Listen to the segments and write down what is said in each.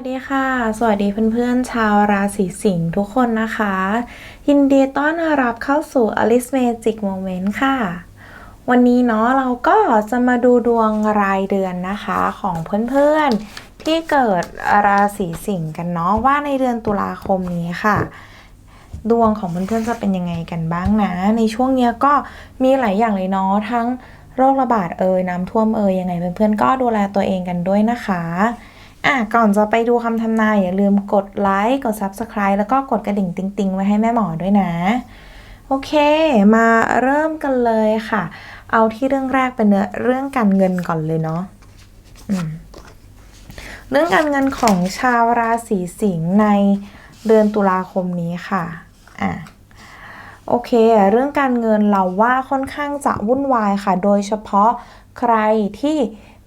วัสดีค่ะ สวัสดีเพื่อนๆ ชาวราศีสิงห์ทุกคนนะคะ ยินดีต้อนรับเข้าสู่ Alice Magic Moment ค่ะ วันนี้เนาะเราก็จะมาดูดวงรายเดือนนะคะของเพื่อนๆ ที่เกิดราศีสิงห์กันเนาะว่าในเดือนตุลาคมนี้ค่ะ ดวงของเพื่อนๆจะเป็นยังไงกันบ้างนะ ในช่วงนี้ก็มีหลายอย่างเลยเนาะทั้งโรคระบาดเอ่ยน้ำท่วมเอ่ยยังไงเพื่อนๆก็ดูแลตัวเองกันด้วยนะคะ อะก่อนจะไปดูคำทำนายอย่าลืมกดไลค์กด Subscribe แล้วก็กดกระดิ่งติ๊งๆ ไว้ให้แม่หมอด้วยนะ โอเค มาเริ่มกันเลยค่ะ เอาที่เรื่องแรกเป็นเนื้อเรื่องการเงินก่อนเลยเนาะเรื่องการเงินของชาวราศีสิงห์ในเดือนตุลาคมนี้ค่ะอะโอเค เรื่องการเงินเราว่าค่อนข้างจะวุ่นวายค่ะ โดยเฉพาะใครที่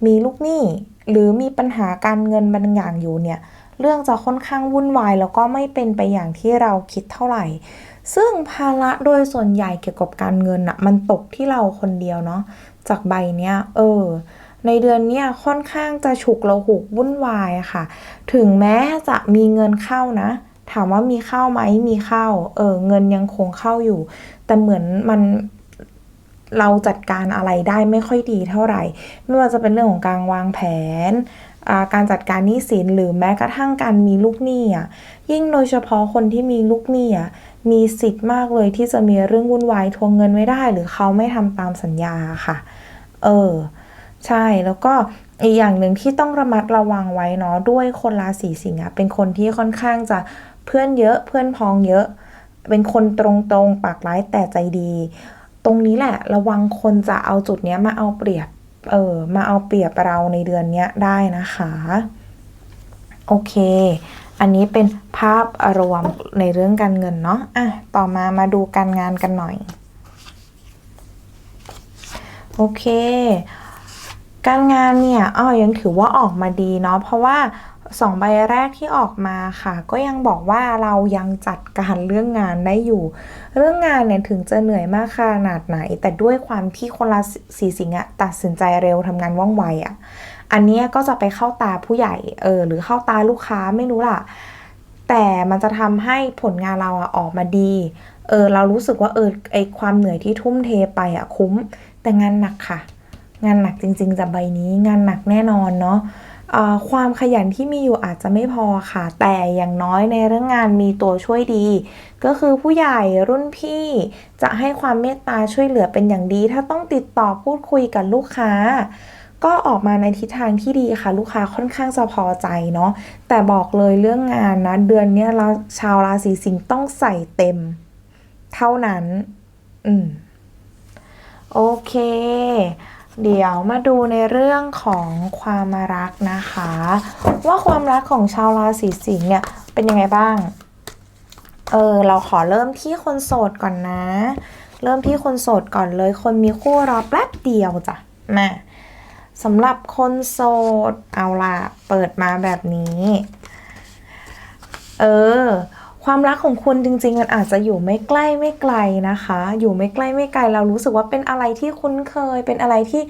มีลูกหนี้ หรือมีปัญหาการเงินบางอย่างอยู่เนี่ยเรื่องจะค่อนข้างวุ่นวายแล้วก็ไม่เป็นไปอย่างที่เราคิดเท่าไหร่ ซึ่งภาระโดยส่วนใหญ่เกี่ยวกับการเงินอะมันตกที่เราคนเดียวเนาะจากใบเนี้ยเออในเดือนเนี้ยค่อนข้างจะฉุกระหุกวุ่นวายค่ะ ถึงแม้จะมีเงินเข้านะ ถามว่ามีเข้าไหมมีเข้า เออเงินยังคงเข้าอยู่ แต่เหมือนมัน เราจัดการอะไรได้ไม่ค่อยดีเท่าไหร่ ไม่ว่าจะเป็นเรื่องของการวางแผน การจัดการหนี้สินหรือแม้กระทั่งการมีลูกหนี้อะยิ่งโดยเฉพาะคนที่มีลูกหนี้อะมีสิทธิ์มากเลยที่จะมีเรื่องวุ่นวายทวงเงินไม่ได้ หรือเขาไม่ทำตามสัญญาค่ะ เออ ใช่แล้วก็อีกอย่างหนึ่งที่ต้องระมัดระวังไว้เนาะด้วยคนราศีสิงห์อะเป็นคนที่ค่อนข้างจะเพื่อนเยอะเพื่อนพ้องเยอะ เป็นคนตรงๆปากร้ายแต่ใจดี ตรงนี้แหละระวังคนจะเอาจุดเนี้ยมาเอาเปรียบ เออ มาเอาเปรียบเราในเดือนเนี้ยได้นะคะ โอเค อันนี้เป็นภาพรวมในเรื่องการเงินเนาะ อะ ต่อมามาดูการงานกันหน่อย โอเค การงานเนี่ยอ้อยังถือว่าออกมาดีเนาะ เพราะว่าสองใบแรกที่ออกมาค่ะ ก็ยังบอกว่าเรายังจัดการเรื่องงานได้อยู่ เรื่องงานเนี่ยถึงจะเหนื่อยมากขนาดไหน แต่ด้วยความที่คนราศีสิงห์อะตัดสินใจเร็วทำงานว่องไวอะอันนี้ก็จะไปเข้าตาผู้ใหญ่เออหรือเข้าตาลูกค้าไม่รู้ล่ะ แต่มันจะทำให้ผลงานเราอะออกมาดีเออเรารู้สึกว่าเออไอความเหนื่อยที่ทุ่มเทไปอะคุ้มแต่งานหนักค่ะ งานหนักจริงๆจากใบนี้ งานหนักแน่นอนเนาะความขยันที่มีอยู่อาจจะไม่พอค่ะ แต่อย่างน้อยในเรื่องงานมีตัวช่วยดี ก็คือผู้ใหญ่รุ่นพี่จะให้ความเมตตาช่วยเหลือเป็นอย่างดี ถ้าต้องติดต่อพูดคุยกับลูกค้า ก็ออกมาในทิศทางที่ดีค่ะ ลูกค้าค่อนข้างจะพอใจเนาะแต่บอกเลยเรื่องงานนะ เดือนนี้เราชาวราศีสิงห์ต้องใส่เต็ม เท่านั้น อืม โอเค เดี๋ยวมาดูในเรื่องของความรักนะคะ ว่าความรักของชาวราศีสิงห์เนี่ยเป็นยังไงบ้าง เออเราขอเริ่มที่คนโสดก่อนนะ เริ่มที่คนโสดก่อนเลย คนมีคู่รอแป๊บเดียวจ้ะมาสำหรับคนโสดเอาล่ะ เปิดมาแบบนี้ เออ ความรักของคุณจริง ๆ มันอาจจะอยู่ไม่ใกล้ไม่ไกลนะคะ อยู่ไม่ใกล้ไม่ไกลเรารู้สึกว่าเป็นอะไรที่คุ้นเคย เป็นอะไรที่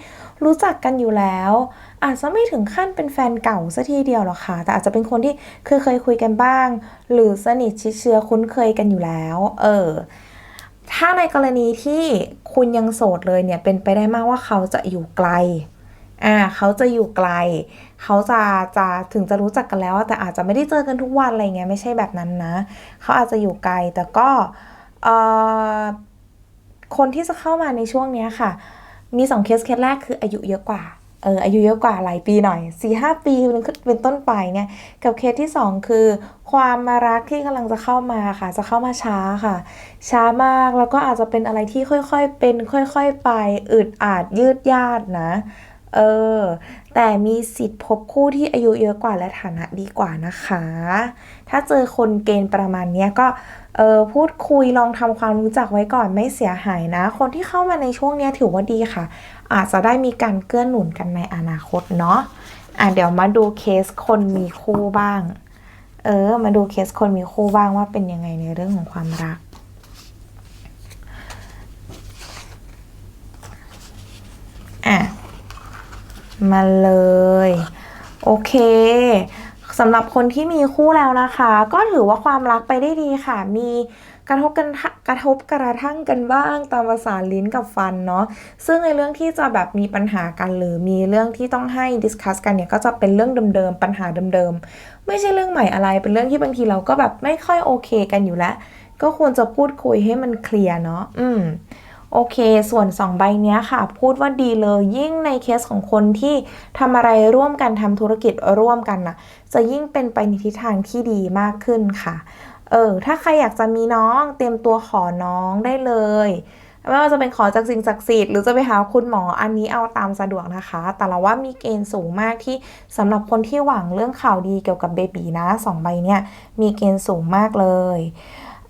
รู้จักกันอยู่แล้ว อาจจะไม่ถึงขั้นเป็นแฟนเก่าซะทีเดียวหรอกค่ะ แต่อาจจะเป็นคนที่เคยเคยคุยกันบ้าง หรือสนิทชิดเชื้อคุ้นเคยกันอยู่แล้ว เออถ้าในกรณีที่คุณยังโสดเลยเนี่ยเป็นไปได้มากว่าเขาจะอยู่ไกล อ่าเขาจะอยู่ไกล เขาจะจะถึงจะรู้จักกันแล้ว แต่อาจจะไม่ได้เจอกันทุกวันอะไรเงี้ยไม่ใช่แบบนั้นนะ เขาอาจจะอยู่ไกลแต่ก็เอ่อคนที่จะเข้ามาในช่วงเนี้ยค่ะ มีสองเคสเคสแรกคืออายุเยอะกว่าเอออายุเยอะกว่าหลายปีหน่อยสี่ห้าปีเป็นต้นไปเนี่ยกับเคสที่สองคือ ความมารักที่กำลังจะเข้ามาค่ะ จะเข้ามาช้าค่ะ ช้ามากแล้วก็อาจจะเป็นอะไรที่ค่อยๆเป็น ค่อย ๆ ไปอึดอาดยืดยาดนะ เออ แต่มีสิทธิ์พบคู่ที่อายุเยอะกว่าและฐานะดีกว่านะคะ ถ้าเจอคนเกณฑ์ประมาณนี้ก็เออพูดคุยลองทำความรู้จักไว้ก่อนไม่เสียหายนะ คนที่เข้ามาในช่วงนี้ถือว่าดีค่ะ อาจจะได้มีการเกื้อหนุนกันในอนาคตเนาะอะเดี๋ยวมาดูเคสคนมีคู่บ้าง เออ มาดูเคสคนมีคู่บ้างว่าเป็นยังไงในเรื่องของความรัก มาเลย โอเคสำหรับคนที่มีคู่แล้วนะคะ ก็ถือว่าความรักไปได้ดีค่ะ มีกระทบกันทะกระทบกระทั่งกันบ้างตามภาษาลิ้นกับฟันเนาะซึ่งในเรื่องที่จะแบบมีปัญหากันหรือมีเรื่องที่ต้องให้ดิสคัสกันเนี่ยก็จะเป็นเรื่องเดิมๆปัญหาเดิมๆไม่ใช่เรื่องใหม่อะไรเป็นเรื่องที่บางทีเราก็แบบไม่ค่อยโอเคกันอยู่แล้ว ก็ควรจะพูดคุยให้มันเคลียร์เนาะอืม โอเค ส่วน 2 ใบเนี้ยค่ะ พูดว่าดีเลยยิ่งในเคสของคนที่ทำอะไรร่วมกันทำธุรกิจร่วมกันน่ะจะยิ่งเป็นไปในทิศทางที่ดีมากขึ้นค่ะ เออ ถ้าใครอยากจะมีน้อง เตรียมตัวขอน้องได้เลยไม่ว่าจะเป็นขอจากสิ่งศักดิ์สิทธิ์หรือจะไปหาคุณหมออันนี้เอาตามสะดวกนะคะ แต่เราว่ามีเกณฑ์สูงมากที่สำหรับคนที่หวังเรื่องข่าวดีเกี่ยวกับเบบีนะสองใบเนี่ยมีเกณฑ์สูงมากเลย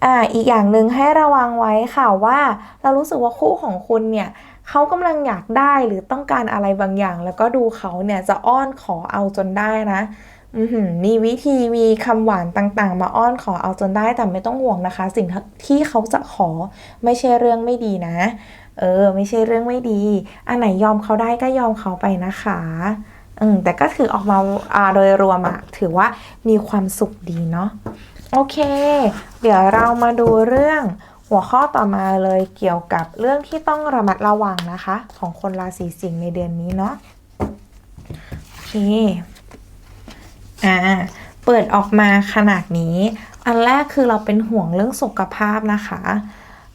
อ่าอีกอย่างหนึ่งให้ระวังไว้ค่ะว่า เรารู้สึกว่าคู่ของคุณเนี่ยเขากำลังอยากได้หรือต้องการอะไรบางอย่าง แล้วก็ดูเขาเนี่ยจะอ้อนขอเอาจนได้นะมีวิธีมีคำหวานต่างๆ มาอ้อนขอเอาจนได้แต่ไม่ต้องห่วงนะคะ สิ่งที่เขาจะขอไม่ใช่เรื่องไม่ดีนะ เออ ไม่ใช่เรื่องไม่ดี อันไหนยอมเขาได้ก็ยอมเขาไปนะคะอืมแต่ก็ถือออกมาอ่าโดยรวมอะถือว่ามีความสุขดีเนาะ โอเค เดี๋ยวเรามาดูเรื่องหัวข้อต่อมาเลยเกี่ยวกับเรื่องที่ต้องระมัดระวังนะคะ ของคนราศีสิงห์ในเดือนนี้เนาะโอเคอ่าเปิดออกมาขนาดนี้ อันแรกคือเราเป็นห่วงเรื่องสุขภาพนะคะ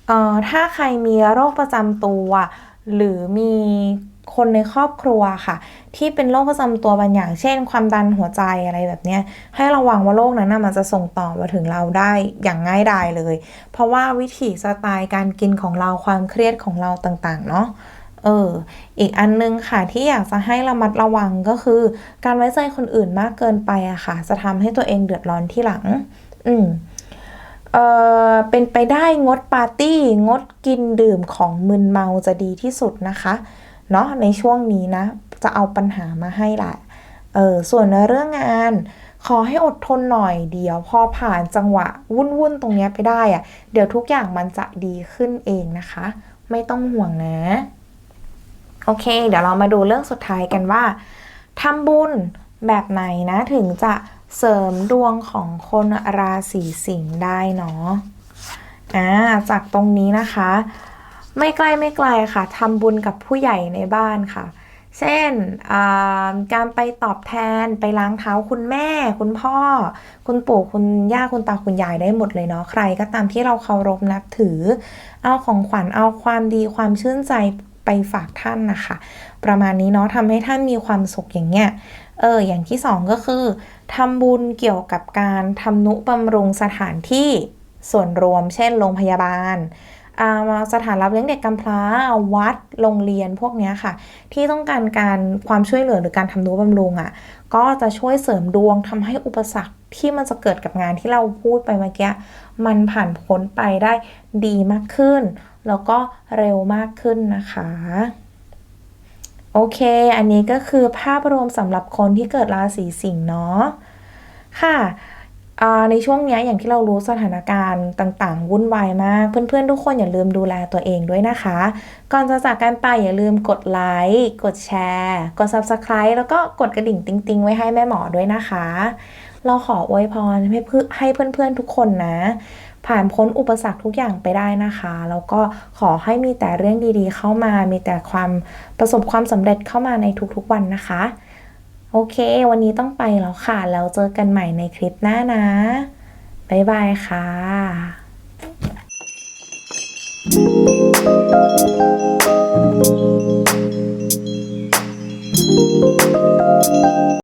เอ่อถ้าใครมีโรคประจำตัว หรือมี คนในครอบครัวค่ะ ที่เป็นโรคประจำตัวบางอย่าง เช่น ความดันหัวใจอะไรแบบนี้ให้ระวังว่าโรคนั้นนะมันจะส่งต่อมาถึงเราได้อย่างง่ายดายเลย เพราะว่าวิถีสไตล์การกินของเราความเครียดของเราต่างๆ เนาะเออ อีกอันนึงค่ะที่อยากจะให้ระมัดระวังก็คือ การไว้ใจคนอื่นมากเกินไปอะค่ะ จะทำให้ตัวเองเดือดร้อนที่หลัง อืมเออเป็นไปได้งดปาร์ตี้ งดกินดื่มของมึนเมาจะดีที่สุดนะคะ เนาะในช่วงนี้นะ จะเอาปัญหามาให้แหละเออส่วนในเรื่องงาน ขอให้อดทนหน่อยเดี๋ยวพอผ่านจังหวะวุ่นๆตรงนี้ไปได้อะเดี๋ยวทุกอย่างมันจะดีขึ้นเองนะคะ ไม่ต้องห่วงนะ โอเค เดี๋ยวเรามาดูเรื่องสุดท้ายกันว่าทำบุญแบบไหนนะถึงจะเสริมดวงของคนราศีสิงห์ได้เนาะอ่าจากตรงนี้นะคะ ไม่ใกล้ไม่ไกลค่ะทำบุญกับผู้ใหญ่ในบ้านค่ะ เช่นการไปตอบแทนไปล้างเท้าคุณแม่ คุณพ่อ คุณปู่คุณย่าคุณตาคุณยายได้หมดเลยเนาะใครก็ตามที่เราเคารพนับถือ เอาของขวัญเอาความดีความชื่นใจไปฝากท่านนะคะ ประมาณนี้เนาะทำให้ท่านมีความสุขอย่างเงี้ยเอออย่างที่สองก็คือทำบุญเกี่ยวกับการทำนุบำรุงสถานที่ส่วนรวม เช่นโรงพยาบาล สถานรับเลี้ยงเด็กกำพร้าวัดโรงเรียนพวกนี้ค่ะ ที่ต้องการการความช่วยเหลือหรือการทำนุบำรุงอะ่ะก็จะช่วยเสริมดวงทำให้อุปสรรคที่มันจะเกิดกับงานที่เราพูดไปเมื่อกี้มันผ่านพ้นไปได้ดีมากขึ้น แล้วก็เร็วมากขึ้นนะคะโอเค อันนี้ก็คือภาพรวมสำหรับคนที่เกิดราศีสิงห์เนาะ ค่ะ ในช่วงนี้อย่างที่เรารู้สถานการณ์ต่างๆ วุ่นวายมาก เพื่อนๆ ทุกคนอย่าลืมดูแลตัวเองด้วยนะคะ ก่อนจะจากกันไปอย่าลืมกดไลค์กดแชร์ กด Subscribe แล้วก็กดกระดิ่งติ๊งๆ ไว้ให้แม่หมอด้วยนะคะ เราขออวยพรให้ให้เพื่อนๆทุกคนนะ ผ่านพ้นอุปสรรคทุกอย่างไปได้นะคะ แล้วก็ขอให้มีแต่เรื่องดีๆ เข้ามา มีแต่ความประสบความสำเร็จเข้ามาในทุกๆวันนะคะ โอเค วันนี้ต้องไปแล้วค่ะ แล้วเจอกันใหม่ในคลิปหน้านะ บ๊ายบายค่ะ